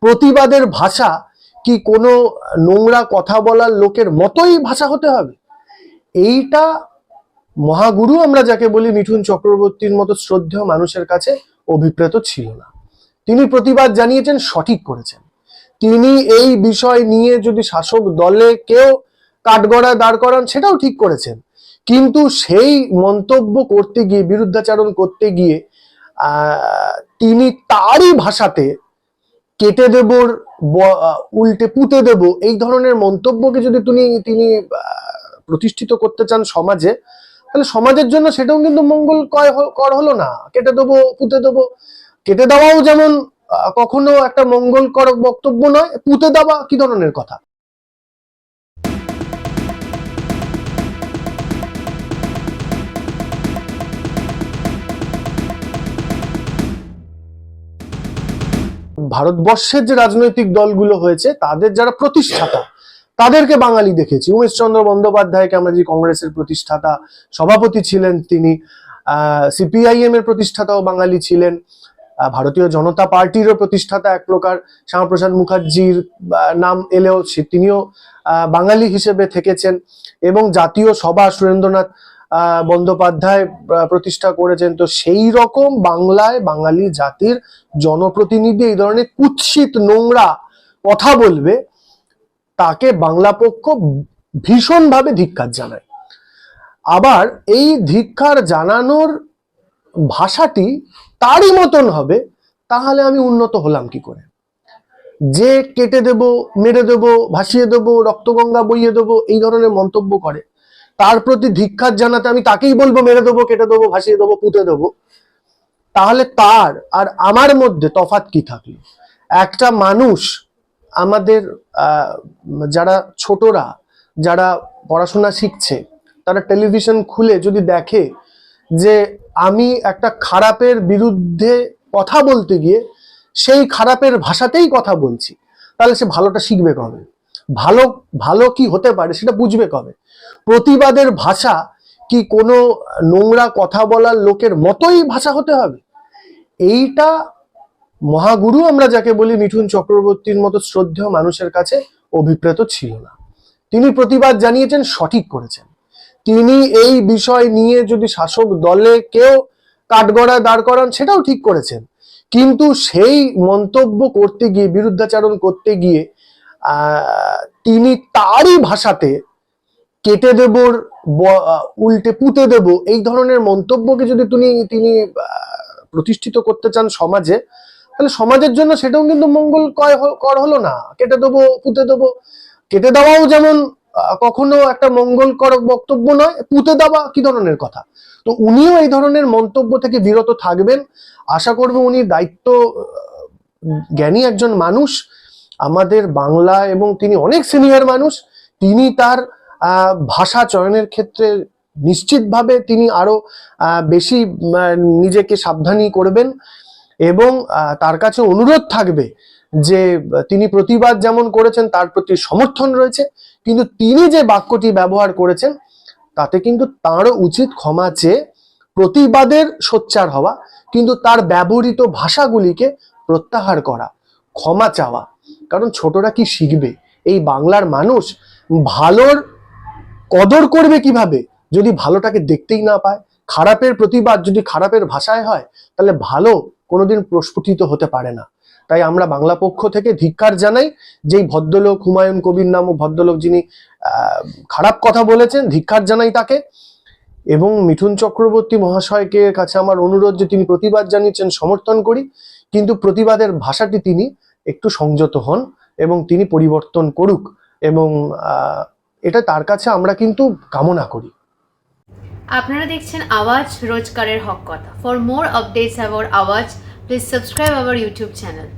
প্রতিবাদের ভাষা কি কোনো নোংরা কথা বলার লোকের মতোই ভাষা হতে হবে? এইটা মহাগুরু আমরা যাকে বলি মিঠুন চক্রবর্তীর মতো শ্রদ্ধেয় মানুষের কাছে অভিপ্রেত ছিল না। তিনি প্রতিবাদ জানিয়েছেন, সঠিক করেছেন। তিনি এই বিষয় নিয়ে যদি শাসক দলে কেউ কাঠগড়ায় দাঁড় করান, সেটাও ঠিক করেছেন। কিন্তু সেই মন্তব্য করতে গিয়ে, বিরুদ্ধাচারণ করতে গিয়ে তিনি তারই ভাষাতে কেটে দেব উল্টে পুঁতে দেব এই ধরনের মন্তব্যকে যদি তুমি তিনি আহ, প্রতিষ্ঠিত করতে চান সমাজে তাহলে সমাজের জন্য সেটাও কিন্তু মঙ্গল কর হলো না। কেটে দেবো পুঁতে দেবো। কেটে দেওয়াও যেমন কখনো একটা মঙ্গলকর বক্তব্য নয় পুঁতে দেওয়া কি ধরনের কথা? ভারতবর্ষের যে রাজনৈতিক দলগুলো হয়েছে, তাদের যারা প্রতিষ্ঠাতা, তাদেরকে বাঙালি দেখেছি। উমেশচন্দ্র বন্দ্যোপাধ্যায়কে আমরা যে কংগ্রেসের প্রতিষ্ঠাতা, সভাপতি ছিলেন তিনি সিপিআইএম এর প্রতিষ্ঠাতাও বাঙালি ছিলেন ভারতীয় জনতা পার্টিরও প্রতিষ্ঠাতা এক প্রকার, শ্যামাপ্রসাদ মুখার্জির নাম এলেও তিনিও বাঙালি হিসেবে থেকেছেন এবং জাতীয় সভা সুরেন্দ্রনাথ বন্দ্যোপাধ্যায় প্রতিষ্ঠা করেছেন। তো সেই রকম বাংলায় বাঙালি জাতির জনপ্রতিনিধি এই ধরনের কুৎসিত নোংরা কথা বলবে, তাকে বাংলা পক্ষ ভীষণভাবে ধিক্কার জানায়। আবার এই ধিক্কার জানানোর ভাষাটি তারই মতন হবে, তাহলে আমি উন্নত হলাম কি করে? যে কেটে দেব, মেরে দেব, ভাসিয়ে দেব, রক্তগঙ্গা বইয়ে দেব, এই ধরনের মন্তব্য করে। তার প্রতি ধিক্কার জানাতে আমি তাকেই বলব, মেরে দেবো, কেটে দেবো, ভাসিয়ে দেবো, পুঁতে দেবো। তাহলে তার আর আমার মধ্যে তফাৎ কি থাকল? একটা মানুষ আমাদের যারা ছোটরা, যারা পড়াশোনা শিখছে, তারা টেলিভিশন খুলে যদি দেখে যে আমি একটা খারাপের বিরুদ্ধে কথা বলতে গিয়ে সেই খারাপের ভাষাতেই কথা বলছি, তাহলে সে ভালোটা শিখবে কবে? ভালো ভালো কি হতে পারে সেটা বুঝবে কবে? প্রতিবাদের ভাষা কি কোনো নোংরা কথা বলার লোকের মতোই ভাষা হতে হবে? এইটা মহাগুরু আমরা যাকে বলি মিঠুন চক্রবর্তীর মতো শ্রদ্ধেয় মানুষের কাছে অভিপ্রেত ছিল না। তিনি প্রতিবাদ জানিয়েছেন, সঠিক করেছেন। তিনি এই বিষয় নিয়ে যদি শাসক দলে কেউ কাঠগড়ায় দাঁড় করান, সেটাও ঠিক করেছেন। কিন্তু সেই মন্তব্য করতে গিয়ে, বিরুদ্ধাচারণ করতে গিয়ে তিনি তারই ভাষাতে কেটে দেবর উল্টে পুঁতে দেব, এই ধরনের মন্তব্যকে যদি তিনি তিনি প্রতিষ্ঠিত করতে চান সমাজে, তাহলে সমাজের জন্য সেটাও কিন্তু মঙ্গল কর হলো না। কেটে দেবো, পুঁতে দেবো। কেটে দেওয়াও যেমন কখনো একটা মঙ্গলকর বক্তব্য নয়, পুঁতে দেওয়া কি ধরনের কথা? তো উনিও এই ধরনের মন্তব্য থেকে বিরত থাকবেন। আশা করব উনি দায়িত্ব জ্ঞানী একজন মানুষ। আমাদের বাংলা এবং তিনি অনেক সিনিয়র মানুষ, তিনি তার ভাষা চয়নের ক্ষেত্রে নিশ্চিতভাবে তিনি আরও বেশি নিজেকে সাবধানী করবেন এবং তার কাছে অনুরোধ থাকবে যে, তিনি প্রতিবাদ যেমন করেছেন, তার প্রতি সমর্থন রয়েছে। কিন্তু তিনি যে বাক্যটি ব্যবহার করেছেন, তাতে কিন্তু তাঁরও উচিত ক্ষমা চেয়ে প্রতিবাদের সোচ্চার হওয়া, কিন্তু তার ব্যবহৃত ভাষাগুলিকে প্রত্যাহার করা, ক্ষমা চাওয়া। কারণ ছোটরা কি শিখবে? এই বাংলার মানুষ ভালোর কদর করবে কীভাবে? যদি ভালোটাকে দেখতেই না পায়, খারাপের প্রতিবাদ যদি খারাপের ভাষায় হয়, তাহলে ভালো কোনোদিন প্রস্ফুটিত হতে পারে না। তাই আমরা বাংলা পক্ষ থেকে ধিক্কার জানাই, যেই ভদ্রলোক হুমায়ুন কবির নামক ভদ্রলোক যিনি খারাপ কথা বলেছেন, ধিক্কার জানাই তাকে। এবং মিঠুন চক্রবর্তী মহাশয়কে কাছে আমার অনুরোধ যে তিনি প্রতিবাদ জানিয়েছেন, সমর্থন করি। কিন্তু প্রতিবাদের ভাষাটি তিনি একটু সংযত হন এবং তিনি পরিবর্তন করুক এবং এটা তার কাছে আমরা কিন্তু কামনা করি। আপনারা দেখছেন আওয়াজ রোজকারের হক কথা। For more updates about Awaaz please subscribe our YouTube channel